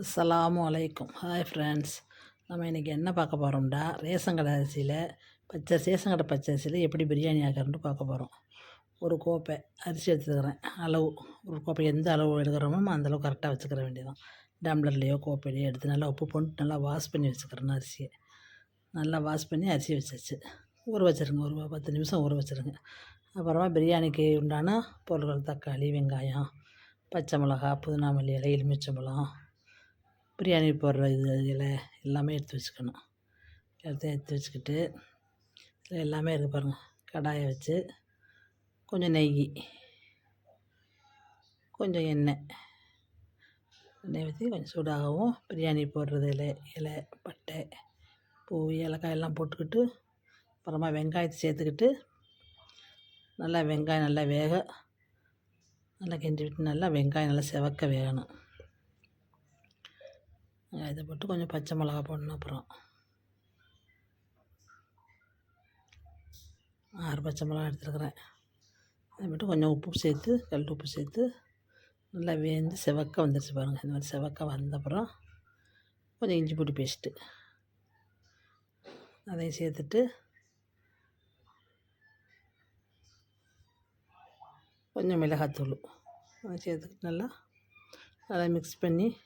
அஸ்ஸலாமு அலைக்கும். Hi friends நம்ம இன்றைக்கி என்ன பார்க்க போகிறோம்டா ரேஷன் கடை அரிசியில் பச்சை ரேஷன் கடை பச்சை அரிசியில் எப்படி பிரியாணி ஆக்கிறோம்னு பார்க்க போகிறோம் ஒரு கோப்பை அரிசி எடுத்துக்கிறேன். அளவு ஒரு கோப்பை எந்த அளவு எடுக்கிறோமோ அந்த அளவு கரெக்டாக வச்சுக்கிற வேண்டியதான் டம்ளர்லேயோ கோப்பையிலையோ எடுத்து நல்லா உப்பு போட்டு நல்லா வாஷ் பண்ணி வச்சுக்கிறேன் அரிசியை. நல்லா வாஷ் பண்ணி அரிசி வச்சாச்சு. ஊற வச்சுருங்க. ஒரு பத்து நிமிஷம் ஊற வச்சுருங்க. அப்புறமா பிரியாணிக்கு உண்டான பொருட்கள் தக்காளி வெங்காயம் பச்சை மிளகா புதினா மல்லி இலை எலுமிச்சம்பழம் பிரியாணி போடுற இது இலை எல்லாமே எடுத்து வச்சுக்கணும். எல்லாத்தையும் எடுத்து வச்சுக்கிட்டு இதில் எல்லாமே இருக்குது பாருங்கள் கடாயை வச்சு கொஞ்சம் நெய் கொஞ்சம் எண்ணெய். எண்ணெய் ஊற்றி கொஞ்சம் சூடாகவும் பிரியாணி போடுறது இலை இலை பட்டை பூ ஏலக்காய் எல்லாம் போட்டுக்கிட்டு அப்புறமா வெங்காயத்தை சேர்த்துக்கிட்டு நல்லா வெங்காயம் நல்லா வேக நல்லா கிண்டி விட்டு நல்லா வெங்காயம் நல்லா செவக்க வேகணும். இதை போட்டு கொஞ்சம் பச்சை மிளகா போடணும் அப்புறம். ஆறு பச்சை மிளகா எடுத்துருக்குறேன். அதை மட்டும் கொஞ்சம் உப்பு சேர்த்து கல் உப்பு சேர்த்து நல்லா வேந்து செவக்க வந்துடுச்சு பாருங்கள் இந்த மாதிரி செவக்க வந்தப்புறம் கொஞ்சம் இஞ்சி பூட்டி பேஸ்ட்டு. அதையும் சேர்த்துட்டு கொஞ்சம் மிளகாத்தூள். அதை சேர்த்துக்கிட்டு நல்லா நல்லா மிக்ஸ் பண்ணி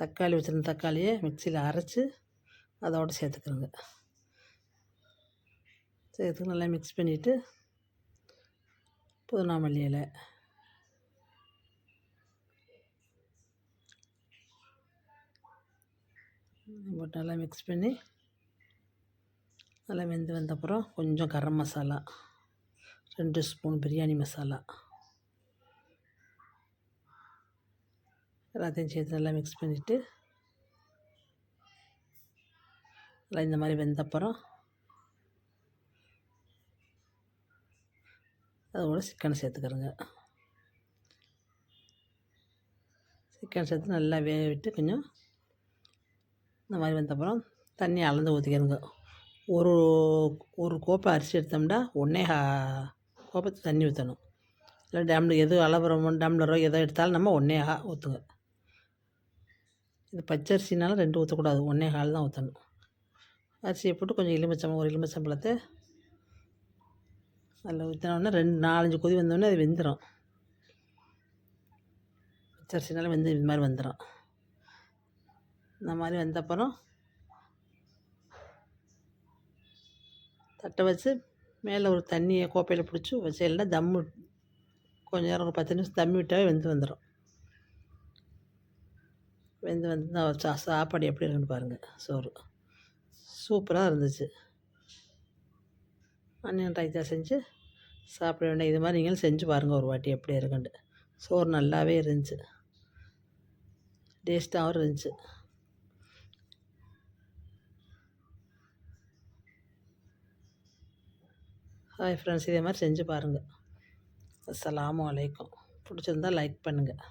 தக்காளி வச்சுருந்த தக்காளியை மிக்சியில் அரைச்சி அதோடு சேர்த்துக்கிறோங்க சேர்த்து நல்லா மிக்ஸ் பண்ணிவிட்டு புதினா மல்லி இலை. போட்டு நல்லா மிக்ஸ் பண்ணி நல்லா வெந்து வந்தப்புறம் கொஞ்சம் கரம் மசாலா ரெண்டு ஸ்பூன் பிரியாணி மசாலா. எல்லாத்தையும் சேர்த்து நல்லா மிக்ஸ் பண்ணிவிட்டு நல்லா இந்த மாதிரி வெந்தப்புறம் அதோட சிக்கனை சேர்த்துக்கிறோங்க. சிக்கன் சேர்த்து நல்லா வேக விட்டு கொஞ்சம் இந்த மாதிரி வந்தப்புறம் தண்ணி அளந்து ஊற்றிக்கிறோங்க ஒரு ஒரு கோப்பை அரிசி எடுத்தோம்னா ஒன்றே கோப்பை தண்ணி ஊற்றணும் இல்லை டம்ளர் எது அளவுறோமோ டம்ளரோ எதோ எடுத்தாலும் நம்ம ஒன்றே ஊற்றுங்க இது பச்சரிசினாலும் ரெண்டு ஊற்றக்கூடாது ஒன்றே கால் தான் ஊற்றணும் அரிசியை போட்டு கொஞ்சம் எலுமிச்சம் ஒரு எலுமிச்சம்பழத்தை அதில் ஊற்றினோடனே ரெண்டு நாலஞ்சு கொதி வந்தோடனே அது வெந்துடும் பச்சரிசினாலும் வெந்து இது மாதிரி வந்துடும் இந்த மாதிரி வந்தப்புறம் தட்டை வச்சு மேலே ஒரு தண்ணியை கோப்பையில் பிடிச்சி வச்சு இல்லைன்னா தம்மு கொஞ்சம் நேரம் ஒரு பத்து நிமிஷம் தம்மி விட்டாவே வெந்து வந்துடும் வெந்து வந்து சா சாப்பாடு எப்படி இருக்குன்னு பாருங்கள் சோறு. சூப்பராக இருந்துச்சு. அன்னியன் ரைத்தா செஞ்சு சாப்பிட வேண்டிய இது மாதிரி நீங்களும் செஞ்சு பாருங்கள் ஒரு வாட்டி எப்படி இருக்குன்ட்டு. சோறு நல்லாவே இருந்துச்சு. டேஸ்ட்டாகவும் இருந்துச்சு. ஹாய் ஃப்ரெண்ட்ஸ் இதே மாதிரி செஞ்சு பாருங்கள் அஸ்லாம் வலைக்கம் பிடிச்சிருந்தா லைக் பண்ணுங்கள்